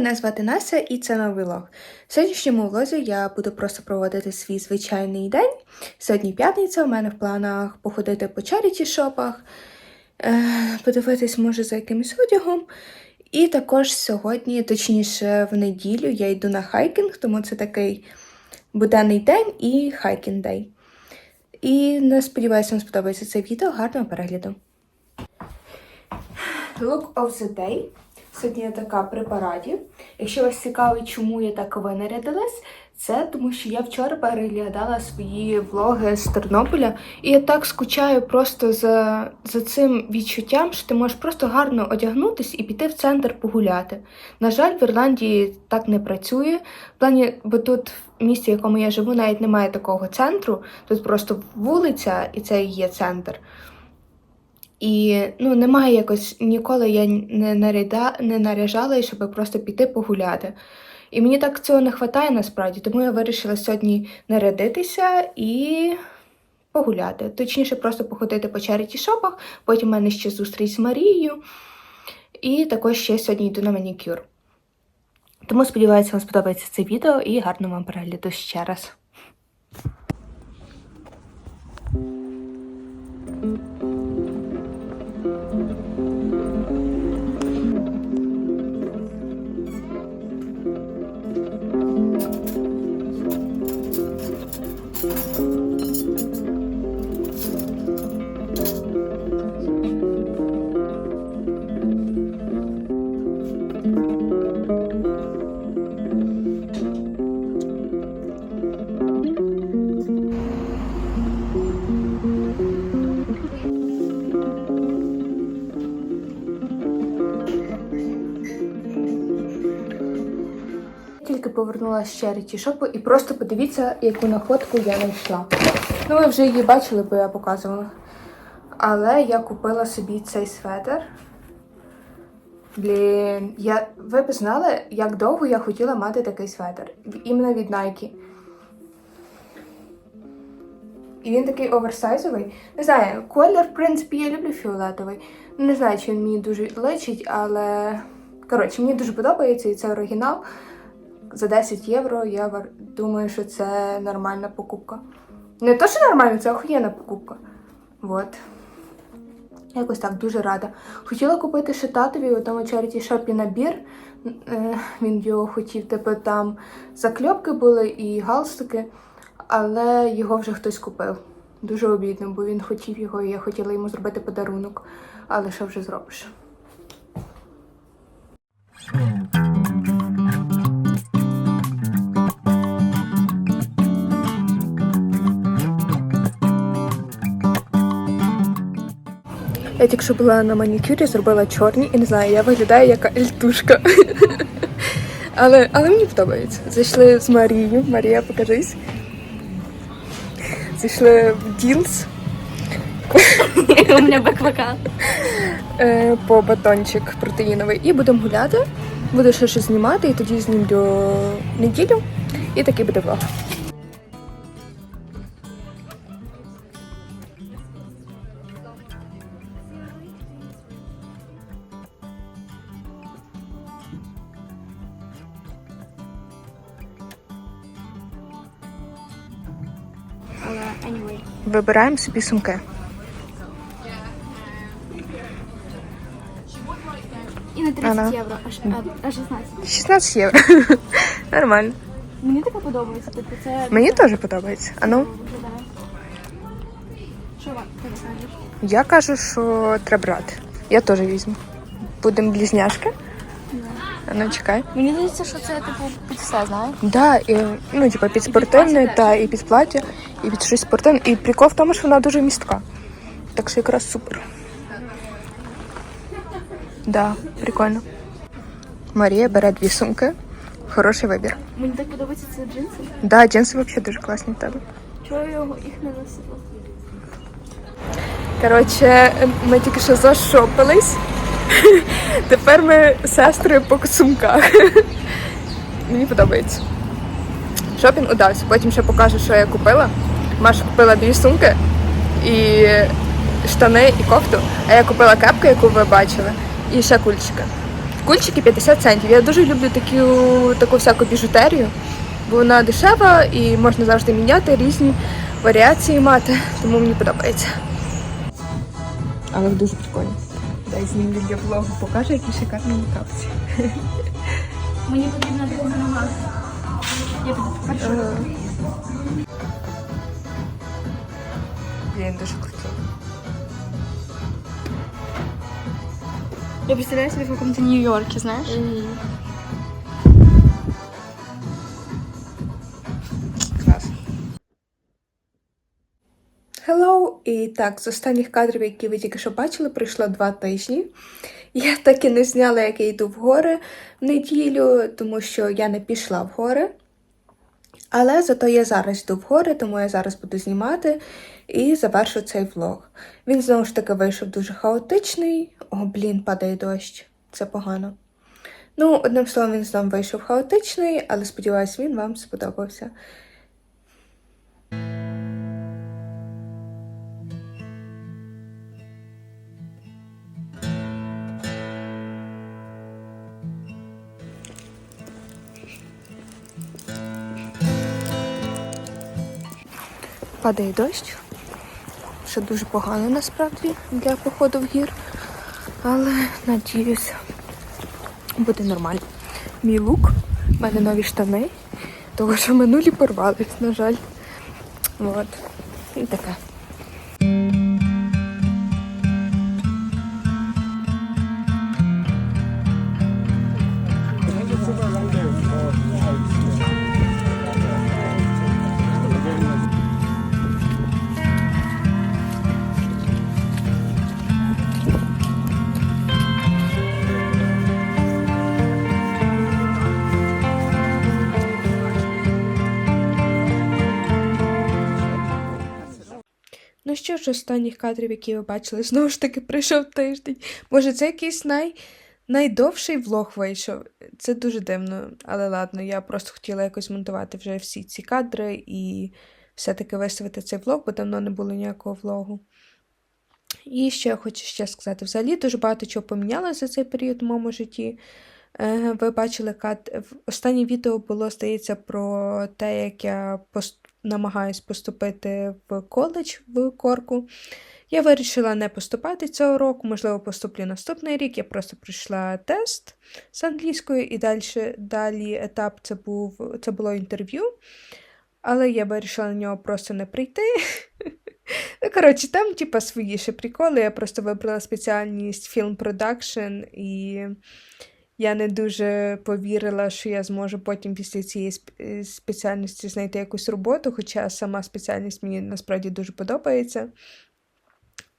мене звати Настя і це новий влог. В сьогоднішньому влозі я буду просто проводити свій звичайний день. Сьогодні п'ятниця, у мене в планах походити по чаріті шопах, е, подивитись, може, за якимось одягом. І також сьогодні, точніше, в неділю, я йду на хайкінг, тому це такий буденний день і хайкінг день. І не сподіваюся, вам сподобається це відео. Гарного перегляду! Look of the day. Сьогодні я така при параді. Якщо вас цікавить, чому я так винарядилась, це тому, що я вчора переглядала свої влоги з Тернополя, і я так скучаю просто за, за цим відчуттям, що ти можеш просто гарно одягнутись і піти в центр погуляти. На жаль, в Ірландії так не працює. В плані, бо тут в місті, в якому я живу, навіть немає такого центру. Тут просто вулиця, і це і є центр. І ну, немає якось ніколи я не, наряда, не наряжала, щоб просто піти погуляти. І мені так цього не вистачає насправді, тому я вирішила сьогодні нарядитися і погуляти. Точніше, просто походити по чаріті шопах, потім в мене ще зустріч з Марією. І також ще сьогодні йду на манікюр. Тому сподіваюся, вам сподобається це відео і гарно вам перегляду ще раз. Тільки повернулася з Charity шопу і просто подивіться, яку находку я знайшла. Ну, ви вже її бачили, бо я показувала. Але я купила собі цей светр. Блін, я... ви б знали, як довго я хотіла мати такий светр. Іменно від Nike. І він такий оверсайзовий. Не знаю, колір, в принципі, я люблю фіолетовий. Не знаю, чи він мені дуже личить, але. Коротше, мені дуже подобається і це оригінал. За 10 євро я думаю, що це нормальна покупка. Не то, що нормально, це охуєнна покупка. Вот. Якось так дуже рада. Хотіла купити ще татові у тому charity шопі набір. Е, Він його хотів, типу там закльопки були і галстуки, але його вже хтось купив. Дуже обідно, бо він хотів його, і я хотіла йому зробити подарунок. Але що вже зробиш? Я тільки що була на манікюрі, зробила чорні і не знаю, я виглядаю як ельтушка. але, але мені подобається. Зайшли з Марією. Марія, покажись. Зайшли в Ділс У меня бэквока. е, по батончик протеїновий і будемо гуляти. Буду ще щось знімати, і тоді знімлю неділю. І такий буде влог. Вибираємо собі сумки. І на 30 Ана. євро, аж а, аж 16. 16 євро. Нормально. Мені таке подобається. Тобто це Мені теж подобається. А ну, виглядає. Що вам ти скажеш? я кажу, що треба брати. Я теж візьму. Будемо близняшки. Ну чекай. Мені здається, що це типу під все, знаєш? Да, і, ну, типа під спортивне, та і під плаття, і під щось спортивне. І прикол в тому, що вона дуже містка. Так що якраз супер. Да, прикольно. Марія бере дві сумки. Хороший вибір. Мені так подобаються ці джинси. Да, джинси взагалі дуже класні в тебе. Чого я його їх не носила? Коротше, ми тільки що зашопились. Тепер ми сестри по сумках. Мені подобається. Шопінг удався. Потім ще покажу, що я купила. Маша купила дві сумки і штани, і кофту. А я купила кепку, яку ви бачили, і ще кульчики. кульчики 50 центів. Я дуже люблю таку, таку всяку біжутерію, бо вона дешева і можна завжди міняти різні варіації мати, тому мені подобається. Але дуже прикольно. Дай знімлю для влогу, покаже, які шикарні капці. Мені потрібна друга нога. Я піду покажу. Блін, дуже круто. Я представляю себе в каком-то Нью-Йорке, знаєш? Клас. Hello! І так, з останніх кадрів, які ви тільки що бачили, пройшло два тижні. Я так і не зняла, як я йду в гори в неділю, тому що я не пішла в гори. Але зато я зараз йду в гори, тому я зараз буду знімати і завершу цей влог. Він знову ж таки вийшов дуже хаотичний. О, блін, падає дощ. Це погано. Ну, одним словом, він знову вийшов хаотичний, але сподіваюся, він вам сподобався. Падає дощ, що дуже погано насправді для походу в гір. Але надіюсь, буде нормально. Мій лук, в мене нові штани, того що минулі порвались, на жаль. От. І таке. Що ж, останніх кадрів, які ви бачили, знову ж таки прийшов тиждень. Може, це якийсь най... найдовший влог вийшов. Це дуже дивно, але ладно, я просто хотіла якось монтувати вже всі ці кадри і все-таки виставити цей влог, бо давно не було ніякого влогу. І ще я хочу ще сказати: взагалі дуже багато чого помінялося за цей період в моєму житті. Е, Ви бачили кад... Останнє відео було, здається, про те, як я пост... намагаюсь поступити в коледж в Корку. Я вирішила не поступати цього року, можливо, поступлю наступний рік. Я просто пройшла тест з англійською, і далі, далі етап це, був, це було інтерв'ю. Але я вирішила на нього просто не прийти. Ну, коротше, там, типа, свої ще приколи. Я просто вибрала спеціальність фільм продакшн, і я не дуже повірила, що я зможу потім після цієї е, спеціальності знайти якусь роботу, хоча сама спеціальність мені насправді дуже подобається.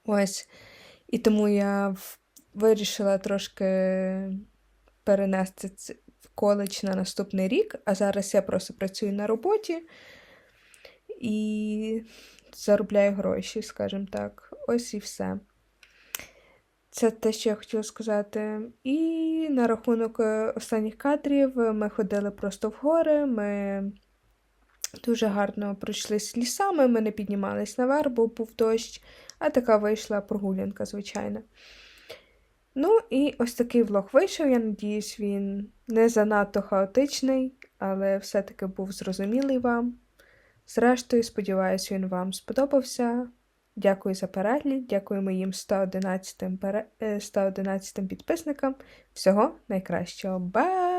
Ось. І тому я вирішила трошки перенести ц- в коледж на наступний рік, а зараз я просто працюю на роботі і заробляю гроші, скажімо так. Ось і все. Це те, що я хотіла сказати. І на рахунок е, останніх кадрів е, ми ходили просто в гори, ми дуже гарно пройшлись лісами, ми не піднімались наверх, бо був дощ, а така вийшла прогулянка, звичайна. Ну, і ось такий влог вийшов. Я надіюсь, він не занадто хаотичний, але все-таки був зрозумілий вам. Зрештою, сподіваюся, він вам сподобався. Дякую за перегляд, дякую моїм 111, е, 111 підписникам. Всього найкращого. Бай!